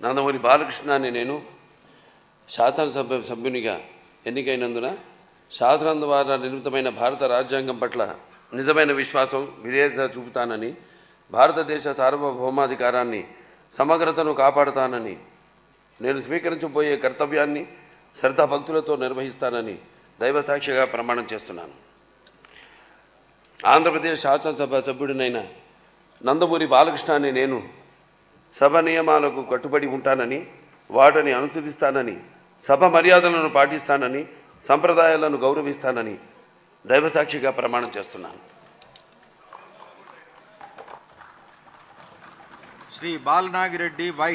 నందమూరి బాలకృష్ణాన్ని నేను శాసనసభ సభ్యునిగా ఎన్నికైనందున శాసనం ద్వారా నిర్మితమైన భారత రాజ్యాంగం పట్ల నిజమైన విశ్వాసం విధేయత చూపుతానని భారతదేశ సార్వభౌమాధికారాన్ని సమగ్రతను కాపాడుతానని నేను స్వీకరించబోయే కర్తవ్యాన్ని శ్రద్ధాభక్తులతో నిర్వహిస్తానని దైవసాక్షిగా ప్రమాణం చేస్తున్నాను. ఆంధ్రప్రదేశ్ శాసనసభ సభ్యుడినైన నందమూరి బాలకృష్ణాన్ని నేను సభ నియమాలకు కట్టుబడి ఉంటానని వాటిని అనుసరిస్తానని సభ మర్యాదలను పాటిస్తానని సంప్రదాయాలను గౌరవిస్తానని దైవసాక్షిగా ప్రమాణం చేస్తున్నాను. శ్రీ బాలనాగిరెడ్డి వై